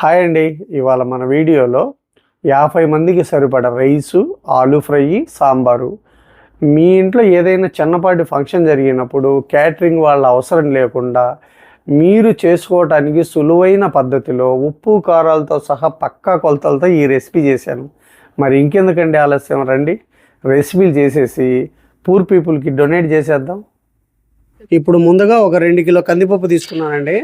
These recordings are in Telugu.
హాయ్ అండి. ఇవాళ మన వీడియోలో యాభై మందికి సరిపడ రైసు ఆలు ఫ్రై సాంబారు. మీ ఇంట్లో ఏదైనా చిన్నపాటి ఫంక్షన్ జరిగినప్పుడు క్యాటరింగ్ వాళ్ళ అవసరం లేకుండా మీరు చేసుకోవటానికి సులువైన పద్ధతిలో ఉప్పు కారాలతో సహా పక్కా కొలతలతో ఈ రెసిపీ చేశాను. మరి ఇంకెందుకండి ఆలస్యం? రండి. రెసిపీలు చేసేసి పూర్ పీపుల్కి డొనేట్ చేసేద్దాం. ఇప్పుడు ముందుగా ఒక రెండు కిలో కందిపప్పు తీసుకున్నానండి.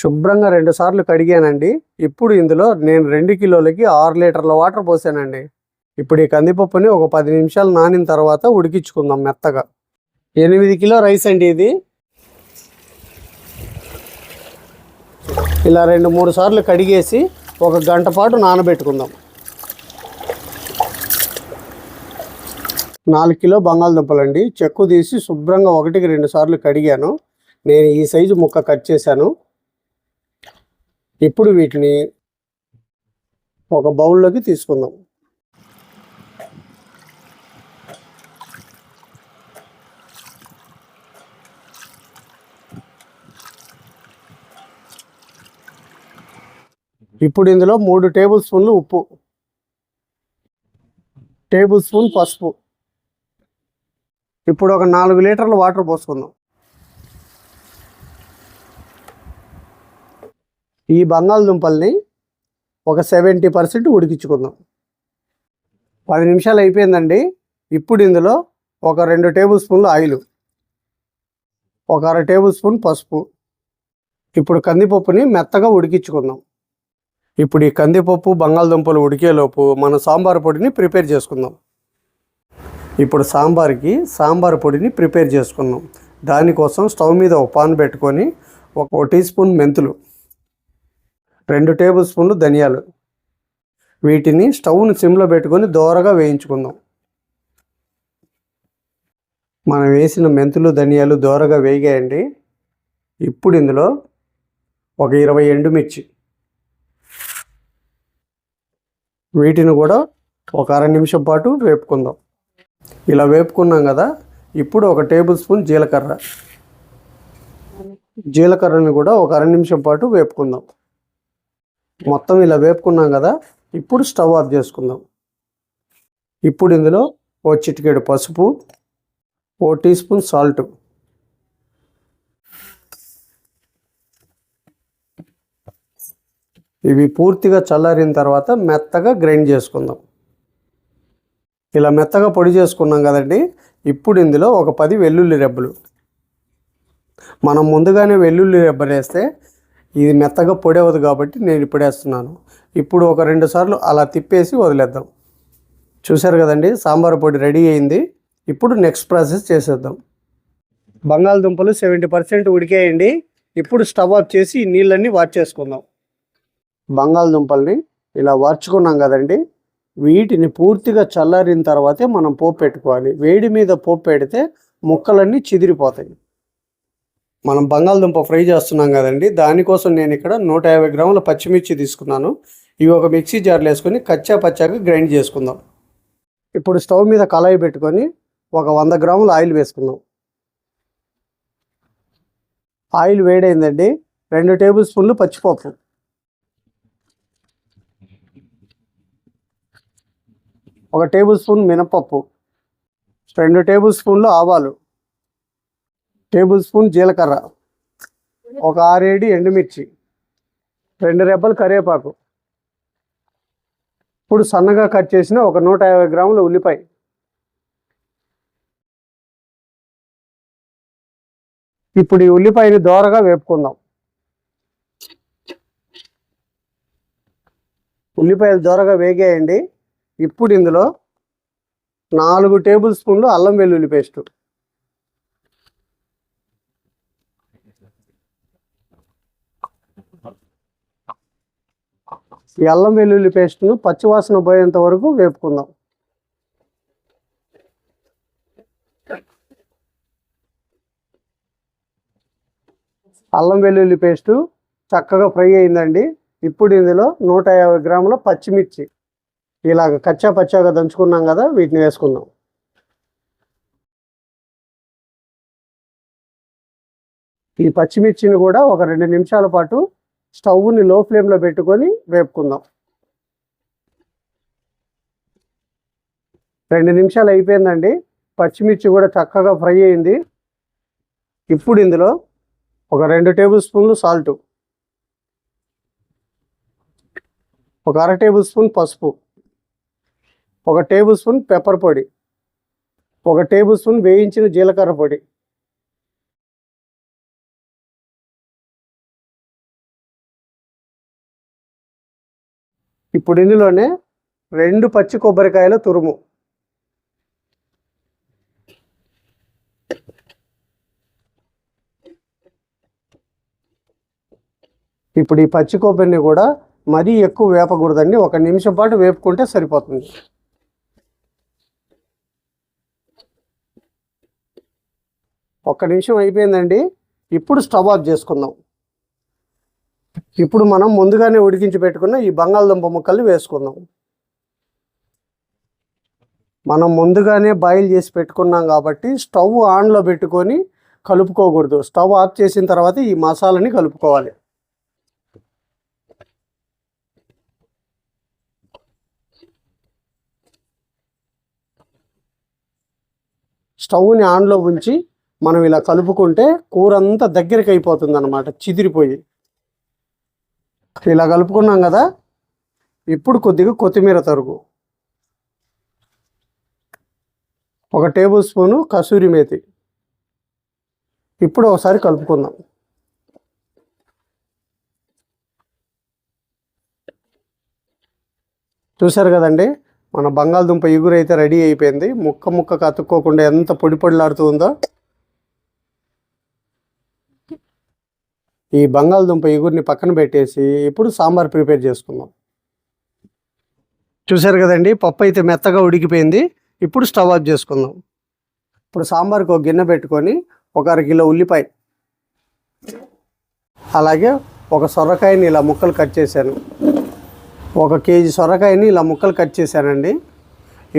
శుభ్రంగా రెండు సార్లు కడిగానండి. ఇప్పుడు ఇందులో నేను రెండు కిలోలకి ఆరు లీటర్ల వాటర్ పోసానండి. ఇప్పుడు ఈ కందిపప్పుని ఒక పది నిమిషాలు నానిన తర్వాత ఉడికించుకుందాం మెత్తగా. ఎనిమిది కిలో రైస్ అండి ఇది. ఇలా రెండు మూడు సార్లు కడిగేసి ఒక గంట పాటు నానబెట్టుకుందాం. నాలుగు కిలో బంగాళదుంపలండి. చెక్కు తీసి శుభ్రంగా ఒకటికి రెండు సార్లు కడిగాను. నేను ఈ సైజు ముక్క కట్ చేశాను. ఇప్పుడు వీటిని ఒక బౌల్లోకి తీసుకుందాం. ఇప్పుడు ఇందులో మూడు టేబుల్ స్పూన్లు ఉప్పు టేబుల్ స్పూన్ పసుపు. ఇప్పుడు ఒక నాలుగు లీటర్ల వాటర్ పోసుకుందాం. ఈ బంగాళదుంపల్ని ఒక సెవెంటీ పర్సెంట్ ఉడికించుకుందాం పది నిమిషాలు అయిపోయిందండి. ఇప్పుడు ఇందులో ఒక రెండు టేబుల్ స్పూన్లు ఆయిల్ ఒక అర టేబుల్ స్పూన్ పసుపు. ఇప్పుడు కందిపప్పుని మెత్తగా ఉడికించుకుందాం. ఇప్పుడు ఈ కందిపప్పు బంగాళదుంపలు ఉడికేలోపు మన సాంబార్ పొడిని ప్రిపేర్ చేసుకుందాం. ఇప్పుడు సాంబార్కి సాంబార్ పొడిని ప్రిపేర్ చేసుకుందాం. దానికోసం స్టవ్ మీద ఒక పాన్ పెట్టుకొని ఒక టీ స్పూన్ మెంతులు రెండు టేబుల్ స్పూన్లు ధనియాలు. వీటిని స్టవ్ని సిమ్లో పెట్టుకొని దోరగా వేయించుకుందాం. మనం వేసిన మెంతులు ధనియాలు దోరగా వేగాయండి. ఇప్పుడు ఇందులో ఒక ఇరవై ఎండుమిర్చి. వీటిని కూడా ఒక అర నిమిషం పాటు వేపుకుందాం. ఇలా వేపుకున్నాం కదా ఇప్పుడు ఒక టేబుల్ స్పూన్ జీలకర్ర. జీలకర్రని కూడా ఒక అర నిమిషం పాటు వేపుకుందాం. మొత్తం ఇలా వేపుకున్నాం కదా ఇప్పుడు స్టవ్ ఆఫ్ చేసుకుందాం. ఇప్పుడు ఇందులో ఓ చిటికేడు పసుపు ఓ టీ స్పూన్ సాల్ట్. ఇవి పూర్తిగా చల్లారిన తర్వాత మెత్తగా గ్రైండ్ చేసుకుందాం. ఇలా మెత్తగా పొడి చేసుకున్నాం కదండి ఇప్పుడు ఇందులో ఒక పది వెల్లుల్లి రెబ్బలు. మనం ముందుగానే వెల్లుల్లి రెబ్బలు వేస్తే ఇది మెత్తగా పొడి అవ్వదు కాబట్టి నేను ఇప్పుడేస్తున్నాను ఇప్పుడు ఒక రెండు సార్లు అలా తిప్పేసి వదిలేద్దాం. చూశారు కదండి సాంబార్ పొడి రెడీ అయింది. ఇప్పుడు నెక్స్ట్ ప్రాసెస్ చేసేద్దాం. బంగాళదుంపలు సెవెంటీ పర్సెంట్ ఉడికేయండి. ఇప్పుడు స్టవ్ ఆఫ్ చేసి ఈ నీళ్ళన్నీ వాచ్ చేసుకుందాం. బంగాళదుంపల్ని ఇలా వార్చుకున్నాం కదండి. వీటిని పూర్తిగా చల్లారిన తర్వాతే మనం పోపు పెట్టుకోవాలి. వేడి మీద పోపు పెడితే ముక్కలన్నీ చిదిరిపోతాయి. మనం బంగాళదుంప ఫ్రై చేస్తున్నాం కదండి దానికోసం నేను ఇక్కడ నూట యాభై గ్రాముల పచ్చిమిర్చి తీసుకున్నాను. ఇవి ఒక మిక్సీ జార్లో వేసుకొని కచ్చా పచ్చాగా గ్రైండ్ చేసుకుందాం. ఇప్పుడు స్టవ్ మీద కళాయి పెట్టుకొని ఒక వంద గ్రాముల ఆయిల్ వేసుకుందాం. ఆయిల్ వేడైందండి రెండు టేబుల్ స్పూన్లు పచ్చిపప్పు. ఒక టేబుల్ స్పూన్ మినపప్పు రెండు టేబుల్ స్పూన్లు ఆవాలు. టేబుల్ స్పూన్ జీలకర్ర. ఒక ఆరేడి ఎండుమిర్చి. రెండు రెబ్బలు కరివేపాకు. ఇప్పుడు సన్నగా కట్ చేసిన ఒక నూట యాభై గ్రాముల ఉల్లిపాయ. ఇప్పుడు ఈ ఉల్లిపాయని దోరగా వేపుకుందాం. ఉల్లిపాయలు దోరగా వేగేయండి. ఇప్పుడు ఇందులో నాలుగు టేబుల్ స్పూన్లు అల్లం వెల్లుల్లి పేస్టు. ఈ అల్లం వెల్లుల్లి పేస్ట్ను పచ్చివాసన పోయేంత వరకు వేపుకుందాం. అల్లం వెల్లుల్లి పేస్టు చక్కగా ఫ్రై అయిందండి. ఇప్పుడు ఇందులో నూట యాభై గ్రాముల పచ్చిమిర్చి. ఇలాగ కచ్చా పచ్చాగా దంచుకున్నాం కదా వీటిని వేసుకుందాం. ఈ పచ్చిమిర్చిని కూడా ఒక రెండు నిమిషాల పాటు స్టవ్ని లో ఫ్లేమ్లో పెట్టుకొని వేపుకుందాం. రెండు నిమిషాలు అయిపోయిందండి. పచ్చిమిర్చి కూడా చక్కగా ఫ్రై అయింది. ఇప్పుడు ఇందులో ఒక రెండు టేబుల్ స్పూన్లు సాల్ట్. ఒక అర టేబుల్ స్పూన్ పసుపు. ఒక టేబుల్ స్పూన్ పెప్పర్ పొడి. ఒక టేబుల్ స్పూన్ వేయించిన జీలకర్ర పొడి. ఇప్పుడు ఇందులోనే రెండు పచ్చి కొబ్బరికాయల తురుము. ఇప్పుడు ఈ పచ్చి కొబ్బరిని కూడా మరీ ఎక్కువ వేపకూడదండి. ఒక నిమిషం పాటు వేపుకుంటే సరిపోతుంది. ఒక్క నిమిషం అయిపోయిందండి. ఇప్పుడు స్టవ్ ఆఫ్ చేసుకుందాం. ఇప్పుడు మనం ముందుగానే ఉడికించి పెట్టుకున్న ఈ బంగాళదుంప ముక్కల్ని వేసుకుందాం. మనం ముందుగానే బాయిల్ చేసి పెట్టుకున్నాం కాబట్టి స్టవ్ ఆన్లో పెట్టుకొని కలుపుకోకూడదు. స్టవ్ ఆఫ్ చేసిన తర్వాత ఈ మసాలాని కలుపుకోవాలి. స్టవ్ని ఆన్లో ఉంచి మనం ఇలా కలుపుకుంటే కూర అంతా దగ్గరికి అయిపోతుంది అనమాట చిదిరిపోయి. ఇలా కలుపుకున్నాం కదా ఇప్పుడు కొద్దిగా కొత్తిమీర తరుగు. ఒక టేబుల్ స్పూను కసూరి మేతి. ఇప్పుడు ఒకసారి కలుపుకుందాం. చూసారు కదండి మన బంగాళదుంప ఇగురు అయితే రెడీ అయిపోయింది. ముక్క ముక్క అతుక్కోకుండా ఎంత పొడి పొడిలాడుతుందో ఈ బంగాళదుంప ఇగురిని పక్కన పెట్టేసి ఇప్పుడు సాంబార్ ప్రిపేర్ చేసుకుందాం. చూసారు కదండి పప్పు అయితే మెత్తగా ఉడికిపోయింది. ఇప్పుడు స్టవ్ ఆఫ్ చేసుకుందాం. ఇప్పుడు సాంబార్కి ఒక గిన్నె పెట్టుకొని ఒక అర కిలో ఉల్లిపాయ అలాగే ఒక సొరకాయని ఇలా ముక్కలు కట్ చేశాను. ఒక కేజీ సొరకాయని ఇలా ముక్కలు కట్ చేశానండి.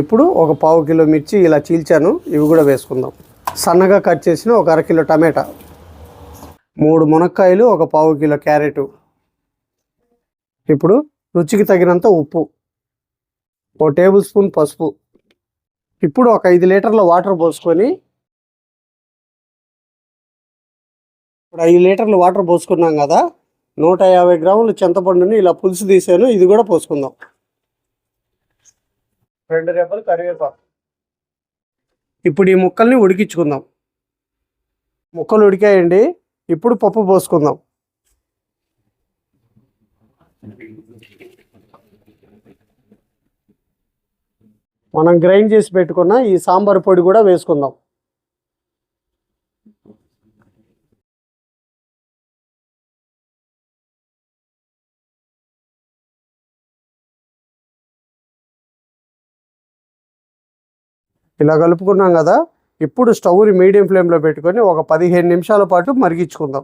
ఇప్పుడు ఒక పావు కిలో మిర్చి ఇలా చీల్చాను. ఇవి కూడా వేసుకుందాం. సన్నగా కట్ చేసిన ఒక అర కిలో టమాటా. మూడు మునక్కాయలు ఒక పావు కిలో క్యారెట్. ఇప్పుడు రుచికి తగినంత ఉప్పు. ఓ టేబుల్ స్పూన్ పసుపు. ఇప్పుడు ఒక ఐదు లీటర్ల వాటర్ పోసుకొని ఇప్పుడు ఐదు లీటర్లు వాటర్ పోసుకున్నాం కదా నూట యాభై గ్రాములు చింతపండుని ఇలా పులుసు తీసాను ఇది కూడా పోసుకుందాం. రెండు రెబ్బలు కరివేపాకు. ఇప్పుడు ఈ ముక్కల్ని ఉడికించుకుందాం. ముక్కలు ఉడికాయండి. ఇప్పుడు పప్పు పోసుకుందాం. మనం గ్రైండ్ చేసి పెట్టుకున్న ఈ సాంబార్ పొడి కూడా వేసుకుందాం. ఇలా కలుపుకున్నాం కదా ఇప్పుడు స్టవ్ని మీడియం ఫ్లేమ్లో పెట్టుకొని ఒక పదిహేను నిమిషాల పాటు మరిగించుకుందాం.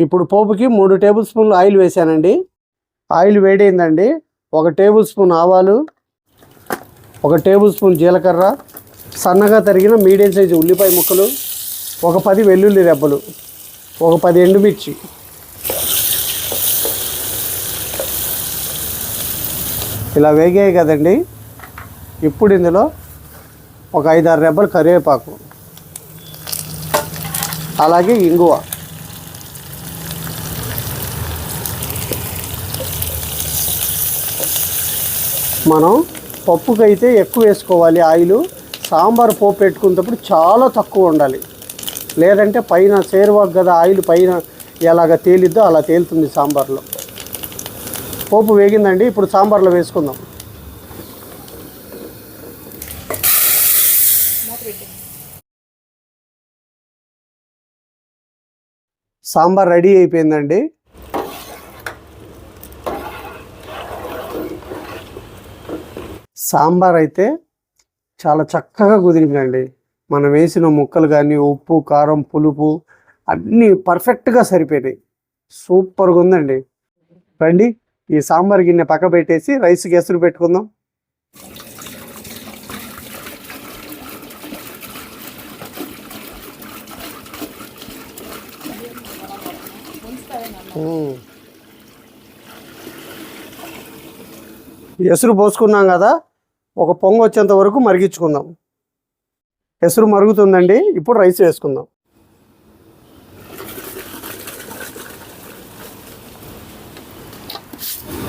ఇప్పుడు పోపుకి మూడు టేబుల్ స్పూన్లు ఆయిల్ వేసానండి. ఆయిల్ వేడైందండి. ఒక టేబుల్ స్పూన్ ఆవాలు ఒక టేబుల్ స్పూన్ జీలకర్ర సన్నగా తరిగిన మీడియం సైజు ఉల్లిపాయ ముక్కలు ఒక పది వెల్లుల్లి రెబ్బలు ఒక పది ఎండుమిర్చి. ఇలా వేగాయి కదండి. ఇప్పుడు ఇందులో ఒక ఐదారు రెబ్బలు కరివేపాకు. అలాగే ఇంగువ. మనం పప్పుకైతే ఎక్కువ వేసుకోవాలి ఆయిల్. సాంబార్ పోపు పెట్టుకున్నప్పుడు చాలా తక్కువ ఉండాలి. లేదంటే పైన చేరువాకు కదా ఆయిల్ పైన ఎలాగ తేలిద్దో అలా తేలుతుంది సాంబార్లో. పోపు వేగిందండి ఇప్పుడు సాంబార్లో వేసుకుందాం. సాంబార్ రెడీ అయిపోయిందండి. సాంబార్ అయితే చాలా చక్కగా కుదిరిందండి. మనం వేసిన ముక్కలు కానీ ఉప్పు కారం పులుపు అన్నీ పర్ఫెక్ట్గా సరిపోయినాయి. సూపర్గా ఉందండి. రండి ఈ సాంబార్ గిన్నె పక్క పెట్టేసి రైస్కి ఎసురు పెట్టుకుందాం. ఎసురు పోసుకున్నాం కదా? ఒక పొంగు వచ్చేంత వరకు మరిగించుకుందాం. ఎసురు మరుగుతుందండి. ఇప్పుడు రైస్ వేసుకుందాం.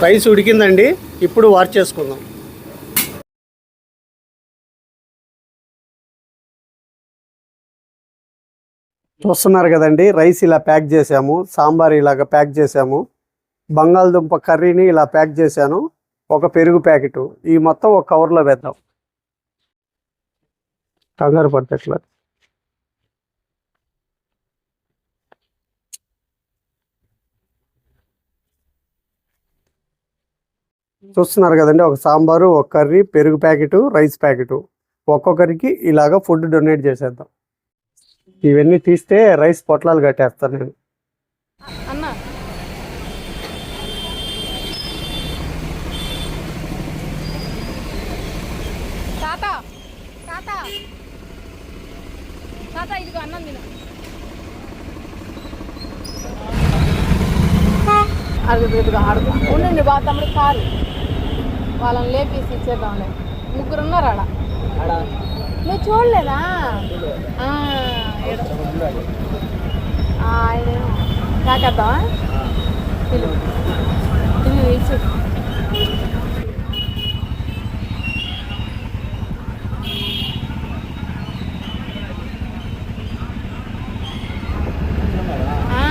రైస్ ఉడికిందండి. ఇప్పుడు వార్ చేసుకుందాం. చూస్తున్నారు కదండి. రైస్ ఇలా ప్యాక్ చేసాము సాంబార్ ఇలాగ ప్యాక్ చేసాము బంగాళదుంప కర్రీని ఇలా ప్యాక్ చేశాను. ఒక పెరుగు ప్యాకెట్ ఈ మొత్తం ఒక కవర్లో వేద్దాం. కంగారు పట్టట్ల చూస్తున్నారు కదండి ఒక సాంబారు ఒక కర్రీ పెరుగు ప్యాకెట్ రైస్ ప్యాకెట్. ఒక్కొక్కరికి ఇలాగ ఫుడ్ డొనేట్ చేసేద్దాం. ఇవన్నీ తీస్తే రైస్ పొట్లాలు కట్టేస్తాను నేను అన్న తాత తాత తాత ఇదిగో అన్నం తిను. ఉండండి బా తమ్ముడు కారు. వాళ్ళని లేపేసి ఇచ్చేద్దాంలే. ముగ్గురు ఉన్నారు ఆడ? నువ్వు చూడలేదా? ఆ, ఈడ. ఆ, ఆయనేమో కాకేద్దామా పిలువు పిలువు ఇచ్చు ఆ.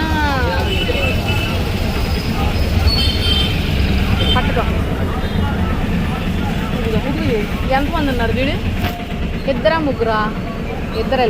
పట్టుకో ఇదిగో, ఇది ఎంతమంది ఉన్నారు వీడు ఇద్దరా ముగ్గురా ఇద్దరే